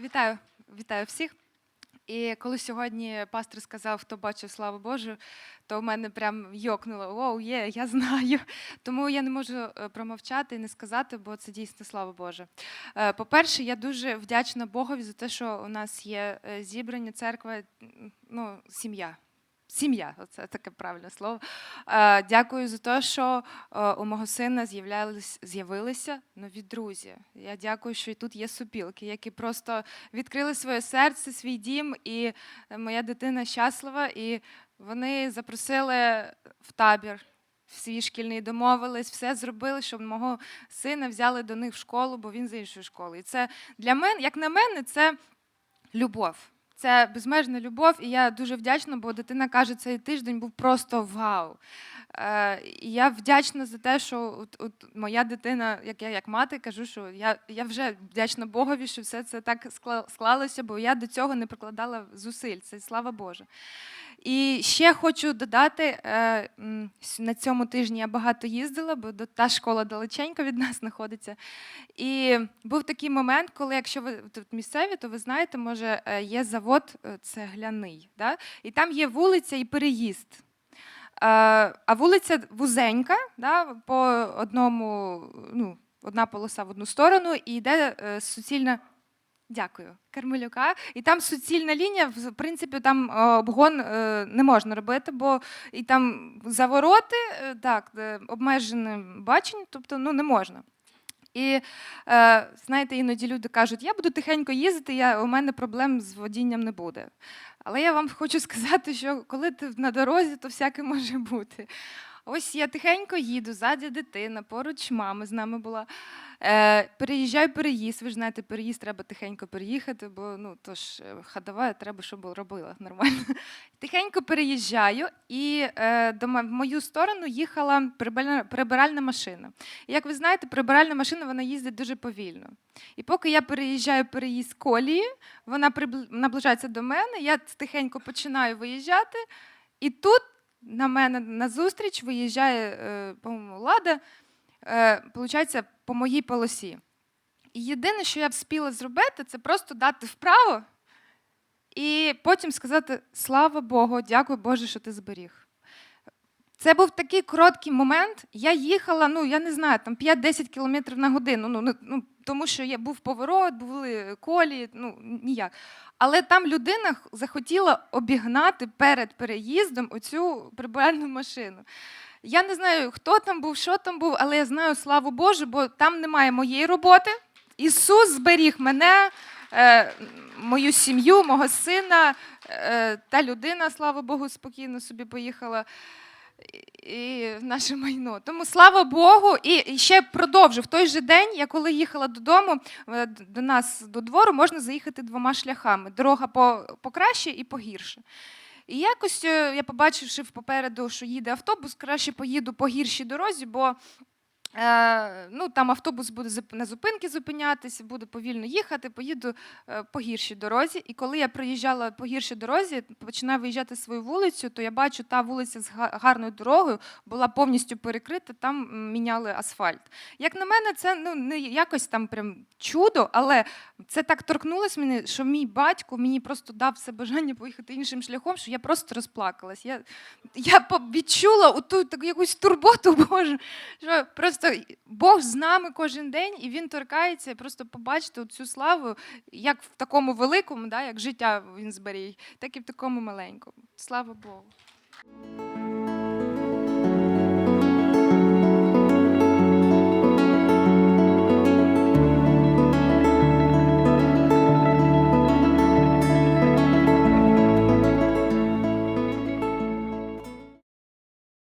Вітаю вітаю всіх. І коли сьогодні пастор сказав, хто бачив славу Божу, то в мене прям йокнуло: Оу, є, я знаю. Тому я не можу е, промовчати і не сказати, бо це дійсно слава Божа. Е, По-перше, я дуже вдячна Богові за те, що у нас є е, зібрання, церква, ну, сім'я. Сім'я, це таке правильне слово. Е, Дякую за те, що е, у мого сина з'явилися нові друзі. Я дякую, що і тут є супілки, які просто відкрили своє серце, свій дім, і моя дитина щаслива, і вони запросили в табір. Свій шкільний домовились, все зробили, щоб мого сина взяли до них в школу, бо він з іншої школи. І це для мене, як на мене, це любов. Це безмежна любов, і я дуже вдячна, бо дитина каже, цей тиждень був просто вау. Е, і я вдячна за те, що от, от моя дитина, як я як мати, кажу, що я, я вже вдячна Богові, що все це так склалося, бо я до цього не прикладала зусиль. Це слава Божа. І ще хочу додати, е, на цьому тижні я багато їздила, бо та школа далеченько від нас знаходиться. І був такий момент, коли, якщо ви тут місцеві, то ви знаєте, може, е, є завод цегляний, да? і там є вулиця і переїзд. Е, А вулиця вузенька, да, по одному, ну, одна полоса в одну сторону, і йде е, суцільна. Дякую, Кармелюка. І там суцільна лінія, в принципі, там е, обгон не можна робити, бо і там завороти, так, обмежене бачення, тобто ну, не можна. І знаєте, іноді люди кажуть, я буду тихенько їздити, я, у мене проблем з водінням не буде. Але я вам хочу сказати, що коли ти на дорозі, то всяке може бути. Ось я тихенько їду, ззаді дитина, поруч мама з нами була. Е, переїжджаю переїзд. Ви ж знаєте, переїзд треба тихенько переїхати, бо ну то ж е, ходова, треба, щоб робила нормально. Тихенько переїжджаю, і е, до в мою сторону їхала прибиральна, машина. І як ви знаєте, прибиральна машина вона їздить дуже повільно. І поки я переїжджаю переїзд колії, вона прибл- наближається до мене, я тихенько починаю виїжджати, і тут на мене назустріч виїжджає, е, по-моєму, лада, е, получається, по моїй полосі. І єдине, що я вспіла зробити, це просто дати вправо і потім сказати: Слава Богу, дякую Боже, що ти зберіг. Це був такий короткий момент. Я їхала, ну я не знаю, там 5-10 кілометрів на годину. Ну, ну, тому що я був поворот, були колії, ну ніяк. Але там людина захотіла обігнати перед переїздом оцю прибиральну машину. Я не знаю, хто там був, що там був, але я знаю, славу Божу, бо там немає моєї роботи. Ісус зберіг мене, е, мою сім'ю, мого сина. Е, та людина, слава Богу, спокійно собі поїхала. І наше майно. Тому слава Богу, і ще продовжу. В той же день, я коли їхала додому, е, до нас до двору можна заїхати двома шляхами: дорога по, покраще і погірше. І якось е, я побачивши попереду, що їде автобус, краще поїду по гіршій дорозі, бо ну, там автобус буде на зупинки зупинятися, буде повільно їхати, поїду е, по гіршій дорозі. І коли я проїжджала по гіршій дорозі, починаю виїжджати свою вулицю, то я бачу, та вулиця з гарною дорогою була повністю перекрита, там міняли асфальт. Як на мене, це ну, не якось там прям чудо, але це так торкнулось мене, що мій батько мені просто дав це бажання поїхати іншим шляхом, що я просто розплакалась. Я, я відчула оту таку якусь турботу Божу, що просто Бог з нами кожен день, і він торкається, просто побачити цю славу, як в такому великому, да, як життя він зберіг, так і в такому маленькому. Слава Богу.